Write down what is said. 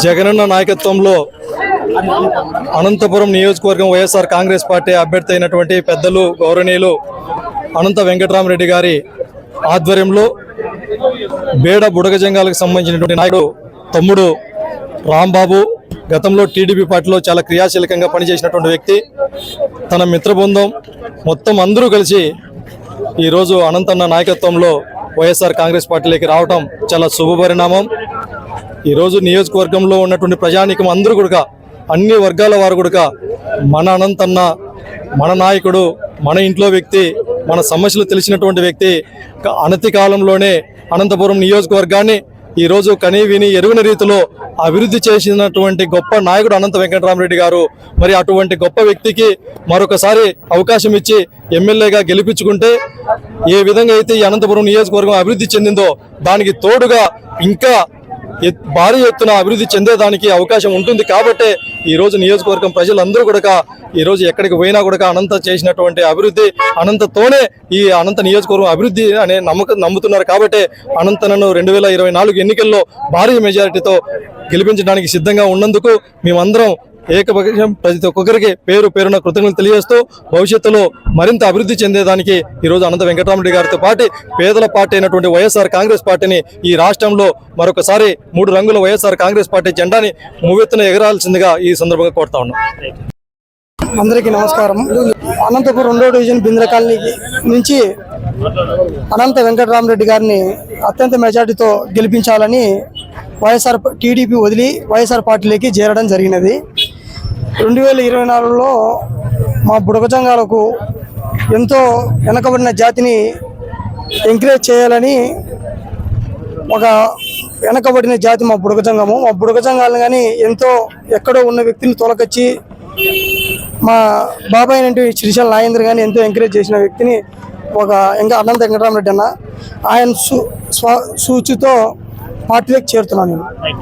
జగనన్న నాయకత్వంలో అనంతపురం నియోజకవర్గం వైఎస్ఆర్ కాంగ్రెస్ పార్టీ అభ్యర్థి అయినటువంటి పెద్దలు గౌరవనీయులు అనంత వెంకటరామరెడ్డి గారి ఆధ్వర్యంలో బేడ బుడగజంగాలకు సంబంధించినటువంటి నాయకుడు తమ్ముడు రాంబాబు గతంలో టీడీపీ పార్టీలో చాలా క్రియాశీలకంగా పనిచేసినటువంటి వ్యక్తి తన మిత్ర బృందం మొత్తం అందరూ కలిసి ఈరోజు అనంతన్న నాయకత్వంలో వైఎస్ఆర్ కాంగ్రెస్ పార్టీలోకి రావటం చాలా శుభపరిణామం ఈరోజు నియోజకవర్గంలో ఉన్నటువంటి ప్రజానీకం అందరూ కూడా అన్ని వర్గాల వారు కూడా మన అనంతన్న మన నాయకుడు మన ఇంట్లో వ్యక్తి మన సమస్యలు తెలిసినటువంటి వ్యక్తి అనతి కాలంలోనే అనంతపురం నియోజకవర్గాన్ని ఈరోజు కనీ విని ఎరుగిన రీతిలో అభివృద్ధి చేసినటువంటి గొప్ప నాయకుడు అనంత వెంకటరామరెడ్డి గారు మరి అటువంటి గొప్ప వ్యక్తికి మరొకసారి అవకాశం ఇచ్చి ఎమ్మెల్యేగా గెలిపించుకుంటే ఏ విధంగా అయితే ఈ అనంతపురం నియోజకవర్గం అభివృద్ధి చెందిందో దానికి తోడుగా ఇంకా భారీ ఎత్తున అభివృద్ధి చెందేదానికి అవకాశం ఉంటుంది కాబట్టే ఈరోజు నియోజకవర్గం ప్రజలందరూ కూడా ఈరోజు ఎక్కడికి పోయినా కూడా అనంత చేసినటువంటి అభివృద్ధి అనంతతోనే ఈ అనంత నియోజకవర్గం అభివృద్ధి అనే నమ్మకం నమ్ముతున్నారు కాబట్టి అనంతనను రెండు వేల ఇరవై నాలుగు ఎన్నికల్లో భారీ మెజారిటీతో గెలిపించడానికి సిద్ధంగా ఉన్నందుకు మేమందరం ఏకపక్షం ప్రతి ఒక్కొక్కరికి పేరు పేరున కృతజ్ఞతలు తెలియజేస్తూ భవిష్యత్తులో మరింత అభివృద్ధి చెందేదానికి ఈరోజు అనంత వెంకటరామరెడ్డి గారితో పాటు పేదల పార్టీ అయినటువంటి వైఎస్ఆర్ కాంగ్రెస్ పార్టీని ఈ రాష్ట్రంలో మరొకసారి మూడు రంగుల వైఎస్ఆర్ కాంగ్రెస్ పార్టీ జెండాని మూవెత్తున ఎగరాల్సిందిగా ఈ సందర్భంగా కోరుతా ఉన్నాం. అందరికీ నమస్కారం. అనంతపురం రెండో డివిజన్ బింద్ర కాలనీ నుంచి అనంత వెంకటరామరెడ్డి గారిని అత్యంత మెజార్టీతో గెలిపించాలని వైఎస్ఆర్ టీడీపీ వదిలి వైఎస్ఆర్ పార్టీలోకి చేరడం జరిగినది. రెండు వేల ఇరవై నాలుగులో మా బుడగజంగాలకు ఎంతో వెనకబడిన జాతిని ఎంకరేజ్ చేయాలని ఒక వెనకబడిన జాతి మా బుడగజంగము మా బుడగజంగాలను కానీ ఎంతో ఎక్కడో ఉన్న వ్యక్తిని తొలకొచ్చి మా బాబాయ్ అంటే శ్రీశైల నాగేంద్ర కానీ ఎంతో ఎంకరేజ్ చేసిన వ్యక్తిని ఒక ఇంకా అనంత వెంకటరామరెడ్డి అన్న. ఆయన సూ స్వ సూచితో పార్టీలోకి చేరుతున్నాను నేను.